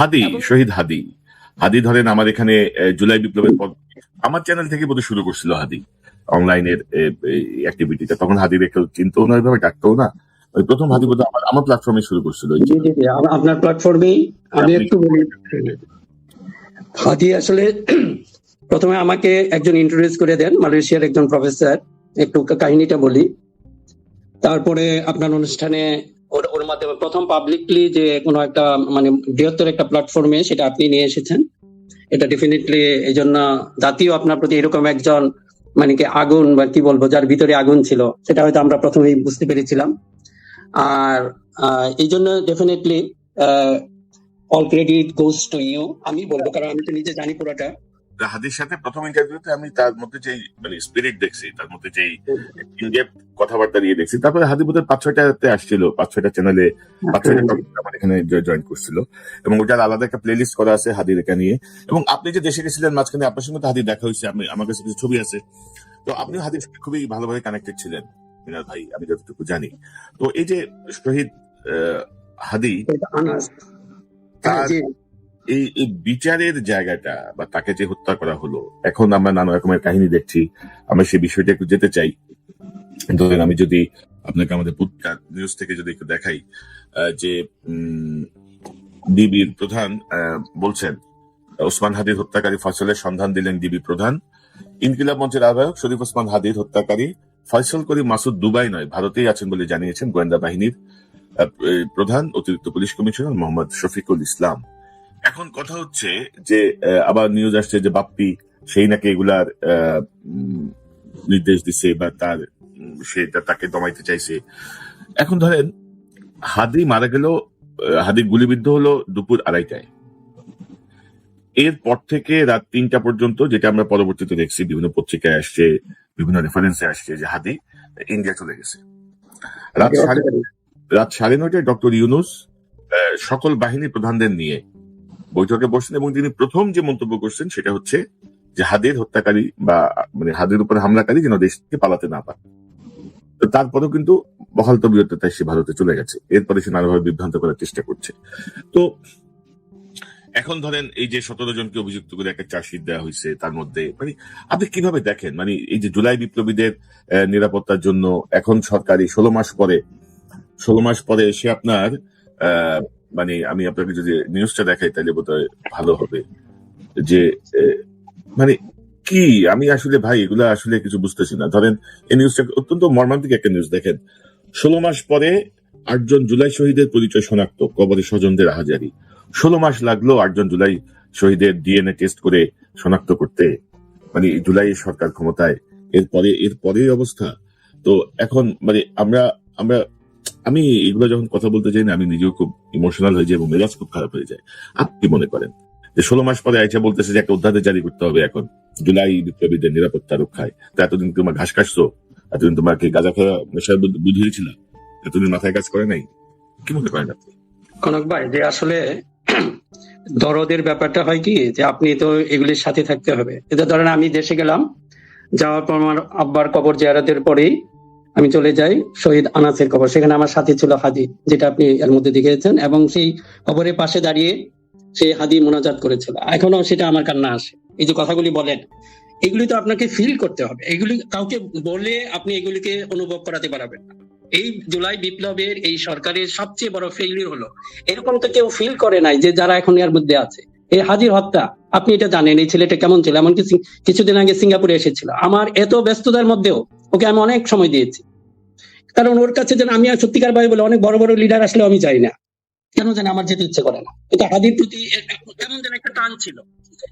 হাদি শহীদ হাদি। হাদি ধরেন আমার এখানে জুলাই বিপ্লবের পর আমার চ্যানেল থেকে বোধহয় শুরু করছিল হাদি। অনলাইনের অ্যাক্টিভিটিটা তখন হাদির কেউ চিনতো না ওইভাবে ডাকতো না। ওই প্রথম হাদি বোধহয় আমার আমার প্ল্যাটফর্মে শুরু করছিল। আপনার প্ল্যাটফর্মেই আমি একটু বলি। হাদি আসলে প্রথমে আমাকে একজন ইন্ট্রোডিউস করে দেন মালয়েশিয়ার একজন প্রফেসর একটু কাহিনীটা বলি। তারপরে আপনার অনুষ্ঠানে ওর ওর মাধ্যমে প্রথম পাবলিকলি যে কোনো একটা মানে বৃহত্তর একটা প্ল্যাটফর্মে সেটা আপনি নিয়ে এসেছেন। এটা ডেফিনেটলি এই জন্য জাতীয় আপনার প্রতি এরকম একজন মানে কি আগুন বা কি বলব, যার ভিতরে আগুন ছিল, সেটা হয়তো আমরা প্রথমেই বুঝতে পেরেছিলাম। আর এই জন্য definitely all credit goes to you আমি বলব, কারণ আমি তো নিজে জানি পুরোটা। হাদির সাথে প্রথম ইন্টারভিউতে আমি তার মধ্যে যেই মানে স্পিরিট দেখছি তার মধ্যে যেই ইনডেপথ কথাবার্তা দিয়ে দেখছি তারপরে হাদি বোধহয় পাঁচ ছয়টাতে আসছিল পাঁচ ছয়টা চ্যানেলে পাঁচ ছয়টা আমার এখানে জয়েন করছিল। এবং ওটার আলাদা একটা প্লে লিস্ট করা আছে হাদির এটা নিয়ে। এবং আপনি যে দেশে গেছিলেন মাঝখানে আপনার সঙ্গে তো হাদির দেখা হয়েছে আমি আমার কাছে কিছু ছবি আছে। তো আপনি হাদির সাথে খুবই ভালোভাবে কানেক্টেড ছিলেন মিনাল ভাই আমি যতটুকু জানি। তো এই যে শহীদ আহ, হাদি তার এই বিচারের জায়গাটা বা তাকে যে হত্যা করা হলো, এখন আমরা নানা রকমের কাহিনী দেখছি। আমরা সেই বিষয়টা একটু যেতে চাই। ধরেন আমি যদি আপনাকে আমাদের পুটকা নিউজ থেকে যদি একটু দেখাই যে ডিবির প্রধান বলছেন, ওসমান হাদির হত্যাকারী ফয়সলের সন্ধান দিলেন ডিবি প্রধান। ইনকিলাব মঞ্চের আহ্বায়ক শরীফ ওসমান হাদির হত্যাকারী ফয়সল করি মাসুদ দুবাই নয়, ভারতেই আছেন বলে জানিয়েছেন গোয়েন্দা বাহিনীর প্রধান অতিরিক্ত পুলিশ কমিশনার মোহাম্মদ শফিকুল ইসলাম। এখন কথা হচ্ছে যে আহ, আবার নিউজ আসছে যে বাপ্পি সেই নাকি এগুলার আহ, উম, নির্দেশ দিছে বা তার সেটা তাকে দমাইতে চাইছে। এখন ধরেন হাদি মারা গেল হাদি গুলিবিদ্ধ হলো দুপুর আড়াইটায়। এরপর থেকে রাত তিনটা পর্যন্ত যেটা আমরা পরবর্তীতে দেখছি বিভিন্ন পত্রিকায় আসছে বিভিন্ন রেফারেন্সে আসছে যে হাদি ইন্ডিয়া চলে গেছে। রাত সাড়ে রাত সাড়ে নয়টায় ডক্টর ইউনুস আহ, সকল বাহিনী প্রধানদের নিয়ে বৈঠকে বসছেন এবং তিনি প্রথম যে মন্তব্য করছেন সেটা হচ্ছে যে হাদের হত্যাকারী বা মানে হাদের উপর হামলাকারী যেন দেশ থেকে পালাতে না পারে। তো তারপরেও কিন্তু বহাল তবিয়তায় সে ভারতে চলে গেছে। এরপরে সে নানাভাবে বিভ্রান্ত করার চেষ্টা করছে। তো এখন ধরেন এই যে সতেরো জনকে অভিযুক্ত করে একটা চার্জশিট দেওয়া হয়েছে তার মধ্যে মানে আপনি কীভাবে দেখেন? মানে এই যে জুলাই বিপ্লবীদের নিরাপত্তার জন্য এখন সরকারি ষোলো মাস পরে, ষোলো মাস পরে এসে আপনার মানে আমি আপনাকে যদি নিউজটা দেখাই, তাহলে বোধহয় ভালো হবে। যে মানে কি? আমি আসলে ভাই, এগুলা আসলে কিছু বুঝতেছি না। ধরেন, এই নিউজটা অত্যন্ত মর্মান্তিক একটা নিউজ দেখেন। ষোলো মাস পরে আটজন জুলাই শহীদের পরিচয় শনাক্ত, কবরে স্বজনদের হাজারি। ষোলো মাস লাগল আটজন জুলাই শহীদের ডিএনএ টেস্ট করে শনাক্ত করতে। মানে জুলাই সরকার ক্ষমতায়। এরপরে এরপরে অবস্থা। তো এখন মানে আমরা আমরা আমি এগুলো যখন কথা বলতে চাই না, আমি নিজেও খুব ইমোশনাল হয়ে যাই এবং মেজাজ খুব খারাপ হয়ে যায়। আপনি মনে করেন যে ষোলো মাস পরে আইসা বলতেছে যে একটা অধ্যাদেশ জারি করতে হবে এখন। জুলাই বিপ্লবীদের নিরাপত্তা রক্ষায়। তা এতদিন তোমার ঘাস কাটছো? এতদিন তোমার কি গাঁজা খাওয়া বুদ্ধি হয়েছিল? এতদিন মাথায় কাজ করে নাই? কি মনে করেন আপনি? কনক ভাই, যে আসলে দরদের ব্যাপারটা হয় কি, যে আপনি তো এগুলির সাথে থাকতে হবে। এটা ধরেন আমি দেশে গেলাম, যাওয়ার পর আমার আব্বার কবর জিয়ারতের পরেই আমি চলে যাই শহীদ আনাসের কবর। সেখানে আমার সাথে ছিল হাদি, যেটা আপনি এর মধ্যে দেখেছেন এবং সেই কবরের পাশে দাঁড়িয়ে সে হাদি মোনাজাত করেছিল। এখনও সেটা আমার কান্না আসে। এই যে কথাগুলি বলেন, এগুলি তো আপনাকে ফিল করতে হবে। এগুলি কাউকে বলে আপনি এগুলিকে অনুভব করাতে পারবেন না। এই জুলাই বিপ্লবের এই সরকারের সবচেয়ে বড় ফেইলিউর হলো, এরকম তো কেউ ফিল করে নাই যে যারা এখন এর মধ্যে আছে। এই হাজির হত্যা, আপনি এটা জানেন, এই ছেলেটা কেমন ছিল? এমনকি কিছুদিন আগে সিঙ্গাপুরে এসেছিল। আমার এত ব্যস্ততার মধ্যেও ওকে আমি অনেক সময় দিয়েছি। কারণ ওর কাছে যেন আমি সত্যিকার ভাবে বলে, অনেক বড় বড় লিডার আসলেও আমি যাই না। কেন যেন আমার যেতে ইচ্ছে করে না। কিন্তু হাদির প্রতি কেমন যেন একটা টান ছিল।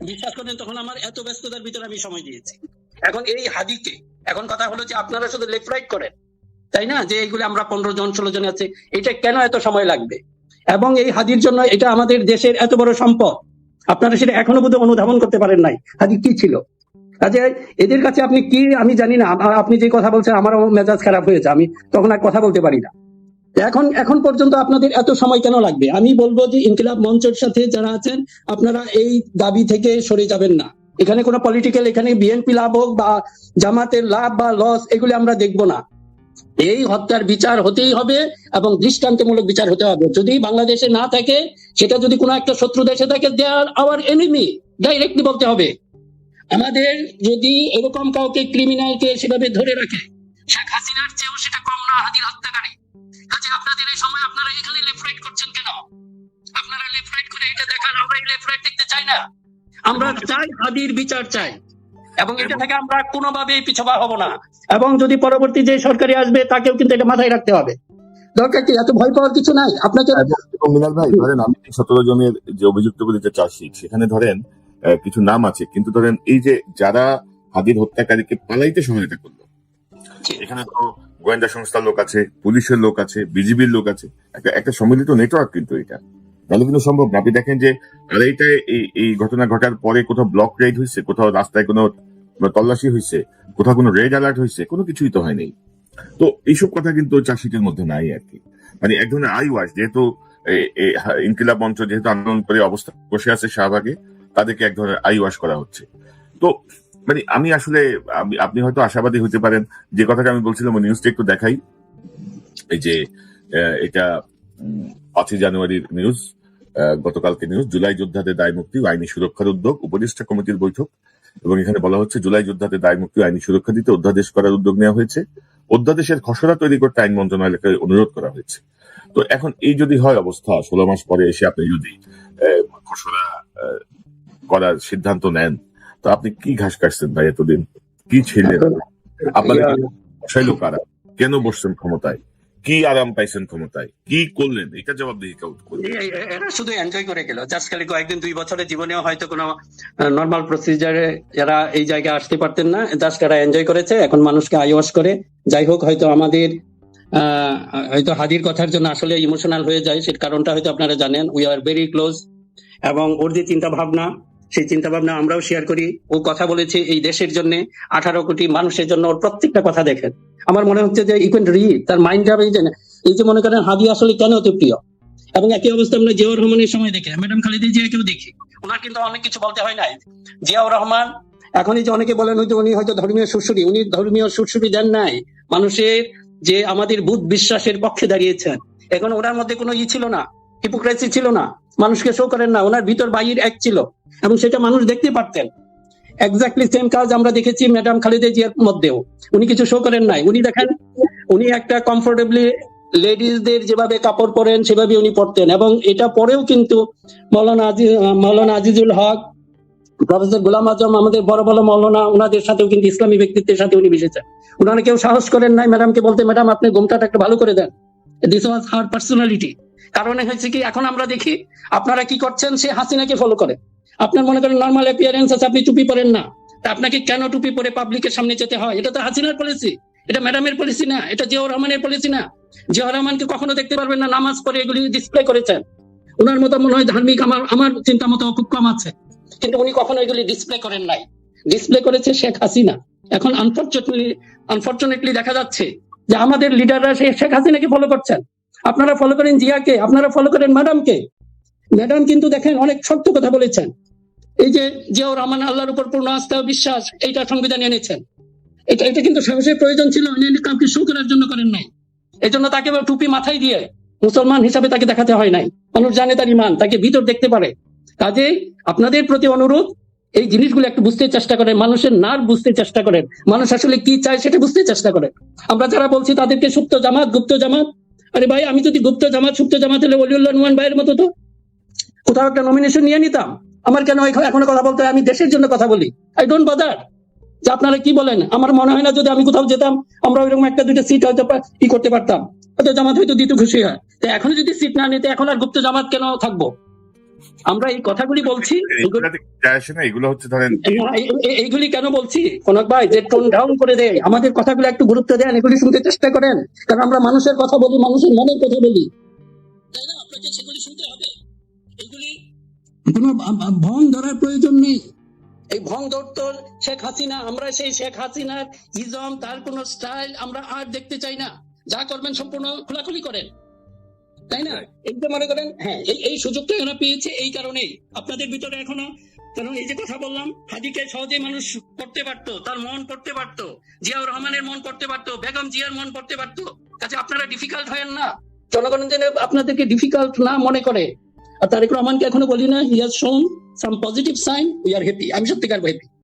বিশ্বাস করেন, তখন আমার এত ব্যস্ততার ভিতরে আমি সময় দিয়েছি। এখন এই হাদিকে, এখন কথা হলো যে আপনারা শুধু লেফট রাইট করেন। তাই না? যে এইগুলো আমরা পনেরো জন, ষোলো জন আছে, এটা কেন এত সময় লাগবে? এবং এই হাদির জন্য এটা আমাদের দেশের এত বড় সম্পদ। আপনারা সেটা এখনও বোধহয় অনুধাবন করতে পারেন নাই। হাদি কি ছিল? কাজে এদের কাছে আপনি কি, আমি জানি না আপনি যে কথা বলছেন আমারও মেজাজ খারাপ হয়েছে, আমি তখন আর কথা বলতে পারি না। এখন এখন পর্যন্ত আপনাদের এত সময় কেন লাগবে? আমি বলব যে ইনকিলাব মঞ্চের সাথে যারা আছেন, আপনারা এই দাবি থেকে সরে যাবেন না। এখানে কোনো পলিটিক্যাল এখানে বিএনপি লাভ হোক বা জামাতের লাভ বা লস এগুলি আমরা দেখব না। এই হত্যার বিচার হতেই হবে এবং দৃষ্টান্তমূলক বিচার হতে হবে। যদি বাংলাদেশে না থাকে, সেটা যদি কোনো একটা শত্রু দেশে থাকে they are our enemy directly বলতে হবে। আমাদের যদি এরকম কাউকে ক্রিমিনালকে সেভাবে ধরে রাখে, শেখ হাসিনার চেয়েও সেটা কম না হত্যাকারী। আপনাদের এই সময় আপনারা এখানে লেফট রাইট করছেন কেন? আপনারা লেফট রাইট করে এটা দেখান, আমরা লেফট রাইট দেখতে চাই না। আমরা চাই হাদির বিচার চাই। এবং এটা থেকে আমরা কোনোভাবেই পিছপা হব না। এবং যদি পরবর্তী যে সরকারি আসবে, তাকেও কিন্তু এটা মাথায় রাখতে হবে। দরকার কি? এত ভয় পাওয়ার কিছু নাই? আপনাকে এবং- এবং মিনাল ভাই, ধরেন আমি সতেরো জনের যে অভিযুক্তগুলিতে চার্জশিট সেখানে ধরেন কিছু নাম আছে। কিন্তু ধরেন এই যে যারা হাদির হত্যাকারীকে পালাইতে সহায়তা করল এখানে তো গোয়েন্দা সংস্থার লোক আছে পুলিশের লোক আছে বিজিবির লোক আছে। একটা একটা সম্মিলিত নেটওয়ার্ক কিন্তু এটা। তাহলে কিন্তু সম্ভব না। আপনি দেখেন যে আড়াইটায় এই এই ঘটনা ঘটার পরে কোথাও ব্লক রেড হয়েছে কোথাও রাস্তায় কোনো তল্লাশি হয়েছে কোথাও কোনো রেড অ্যালার্ট হয়েছে কোনো কিছুই তো হয়নি। তো এইসব কথা কিন্তু চার্জশিটের মধ্যে নাই আর কি। মানে এক ধরনের আই ওয়াশ যেহেতু ইনকিলাব মঞ্চ যেহেতু আন্দোলন করে অবস্থা বসে আছে শাহবাগে তাদেরকে এক ধরনের আই ওয়াশ করা হচ্ছে। তো মানে আমি আসলে আপনি হয়তো আশাবাদী হতে পারেন, যে কথাটা আমি বলছিলাম নিউজটা একটু দেখাই। এই যে এটা পাঁচই জানুয়ারির নিউজ গতকালকে নিউজ জুলাই যোদ্ধাদের দায় মুক্তি আইনি সুরক্ষার উদ্যোগ, উপদেষ্টা কমিটির বৈঠক, এবং এখানে বলা হচ্ছে, জুলাই যোদ্ধাদের দায় মুক্তি আইনি সুরক্ষা দিতে অধ্যাদেশ করার উদ্যোগ নেওয়া হয়েছে। অধ্যাদেশের খসড়া তৈরি করতে আইন মন্ত্রণালয়কে অনুরোধ করা হয়েছে। তো এখন এই যদি হয় অবস্থা, ষোলো মাস পরে এসে আপনি যদি খসড়া করার সিদ্ধান্ত নেন। তো আপনি কি ঘাস কাটছেন ভাই এতদিন? কি ছিলেন? আপনাদের বসাইলো কারা? কেন বসছেন ক্ষমতায়? কি আরাম পাইছেন ক্ষমতায়? কি করলেন? এটা এ- এ- এরা শুধু এনজয় করে গেল। জাস্ট খালি কয়েকদিন দুই বছরের জীবনেও হয়তো কোনো নর্মাল প্রসিজারে এরা এই জায়গায় আসতে পারতেন না জাস্ট এরা এনজয় করেছে। এখন মানুষকে আইওয়াশ করে। যাই হোক হয়তো আমাদের আহ, হয়তো হাদির কথার জন্য আসলে ইমোশনাল হয়ে যায়। সের কারণটা হয়তো আপনারা জানেন। উই আর ভেরি ক্লোজ এবং ওর যে চিন্তা ভাবনা সেই চিন্তা ভাবনা আমরাও শেয়ার করি। ও কথা বলেছে এই দেশের জন্য, আঠারো কোটি মানুষের জন্য ওর প্রত্যেকটা কথা দেখেন। আমার মনে হচ্ছে যে ইকুয়েন রি তার মাইন্ডটা এই যে এই যে মনে করেন হাদি আসলে কেন এত প্রিয়? এবং একই অবস্থা আমরা জিয়াউর রহমানের সময় দেখি। ম্যাডাম খালেদা জিয়াকেও দেখি? ওনার কিন্তু অনেক কিছু বলতে হয় নাই। জিয়াউর রহমান, এখনই যে অনেকে বলেন হয়তো উনি হয়তো ধর্মীয় সুশ্রী উনি ধর্মীয় সুশ্রী দেন নাই। মানুষের যে আমাদের বুধ বিশ্বাসের পক্ষে দাঁড়িয়েছেন, এখন ওনার মধ্যে কোনো ই ছিল না। হিপোক্রেসি ছিল না। মানুষকে শো করেন না। ওনার ভিতর বাহির এক ছিল। এবং সেটা মানুষ দেখতে পারতেন। এক্স্যাক্টলি সেম কাজ আমরা দেখেছি ম্যাডাম খালেদা জিয়ার মধ্যেও। উনি কিছু শো করেন নাই। উনি দেখেন, উনি একটা কমফোর্টেবলি লেডিসদের যেভাবে কাপড় পরেন, সেভাবে উনি পরতেন। এবং এটা পরেও কিন্তু মৌলানা আজি- মৌলানা আজিজুল হক প্রফেসর গোলাম আজম, আমাদের বড় বড় মৌলানা ওনাদের সাথেও কিন্তু ইসলামী ব্যক্তিত্বের সাথে উনি মিশেছেন। ওনারা কেউ সাহস করেন নাই ম্যাডামকে বলতে ম্যাডাম আপনি ঘুমটাটা একটু ভালো করে দেন। দিস ওয়াজ হার পার্সোনালিটি কারণে হয়েছে কি, এখন আমরা দেখি আপনারা কি করছেন, সে হাসিনাকে ফলো করে। আপনার মনে করেন নর্মাল অ্যাপিয়ারেন্স আছে, আপনি টুপি পরেন না। তা আপনাকে কেন টুপি পরে পাবলিকের সামনে যেতে হয়? এটা তো হাসিনার পলিসি এটা ম্যাডামের পলিসি না, এটা জিয়াউর রহমানের পলিসি না। জিয়াউর রহমানকে কখনো দেখতে পারবেন না, নামাজ পড়ে এগুলি ডিসপ্লে করেছেন। ওনার মতো মনে হয় ধার্মিক আমার আমার চিন্তা মতো খুব কম আছে। কিন্তু উনি কখনো এগুলি ডিসপ্লে করেন নাই। ডিসপ্লে করেছে শেখ হাসিনা। এখন আনফর্চুনেটলি আনফর্চুনেটলি দেখা যাচ্ছে যে আমাদের লিডাররা সেই শেখ হাসিনাকে ফলো করছেন। আপনারা ফলো করেন জিয়াকে, আপনারা ফলো করেন ম্যাডামকে ম্যাডাম কিন্তু দেখেন অনেক শক্ত কথা বলেছেন। এই যে জিয়াউর রহমান আল্লাহর উপর পূর্ণ আস্থা বিশ্বাস, এইটা সংবিধান এনেছেন। এটা এটা কিন্তু সাহসের প্রয়োজন ছিল, উনি কাউকে শো করার জন্য করেন নাই। এই জন্য তাকে টুপি মাথায় দিয়ে মুসলমান হিসাবে তাকে দেখাতে হয় নাই। মানুষ জানে তার ইমান তাকে ভিতর দেখতে পারে। কাজে আপনাদের প্রতি অনুরোধ, এই জিনিসগুলো একটু বুঝতে চেষ্টা করেন, মানুষের নার বুঝতে চেষ্টা করেন। মানুষ আসলে কি চায় সেটা বুঝতে চেষ্টা করেন। আমরা যারা বলছি তাদেরকে সুপ্ত জামাত, গুপ্ত জামাত আরে ভাই, আমি যদি গুপ্ত জামাত, সুপ্ত জামাত হলে অলিউল্লাহ নুমান ভাইয়ের মতো তো? কোথাও একটা নমিনেশন নিয়ে নিতাম। আমার কেন এখন- কথা বলতে আমি দেশের জন্য কথা বলি। আই ডোন্ট বাদার যে আপনারা কি বলেন? আমার মনে হয় না যদি আমি কোথাও যেতাম, আমরা ওইরকম একটা দুইটা সিট হয়তো ই করতে পারতাম। হয়তো জামাত হয়তো দিতে খুশি হয়। তো এখন যদি সিট না নিতে, এখন আর গুপ্ত জামাত কেন থাকব? আমরা এই কথাগুলি বলছি এগুলো- হচ্ছে ধরেন এই- এই- এই- এইগুলি কেন বলছি? কনক ভাই যে টোন ডাউন করে দেয় আমাদের কথাগুলো একটু গুরুত্ব দেন এগুলি শুনতে চেষ্টা করেন। কারণ আমরা মানুষের কথা বলি মানুষের মনের কথা বলি। তাই না? আপনাকে সেগুলি শুনতে হবে। এগুলি কোনো ভং ধরার প্রয়োজন নেই। এই ভং ধরতো শেখ হাসিনা আমরা সেই শেখ হাসিনার ইজম তার কোন স্টাইল আমরা আর দেখতে চাই না। যা করবেন সম্পূর্ণ খোলাখুলি করেন। তাই না? এইটা মনে করেন হ্যাঁ এই সুযোগটা এরা পেয়েছে এই কারণেই। আপনাদের ভিতরে এখনও কারণ এই যে কথা বললাম হাদিকে সহজে মানুষ পড়তে পারতো তার মন পড়তে পারতো জিয়াউর রহমানের মন পড়তে পারতো বেগম জিয়ার মন পড়তে পারতো। কাজে আপনারা ডিফিকাল্ট হয়েন না। জনগণ যেন আপনাদেরকে ডিফিকাল্ট না মনে করে। আর তারেক রহমানকে এখনও বলি না he has shown some positive sign we are happy আমি সত্যিকার হ্যাপি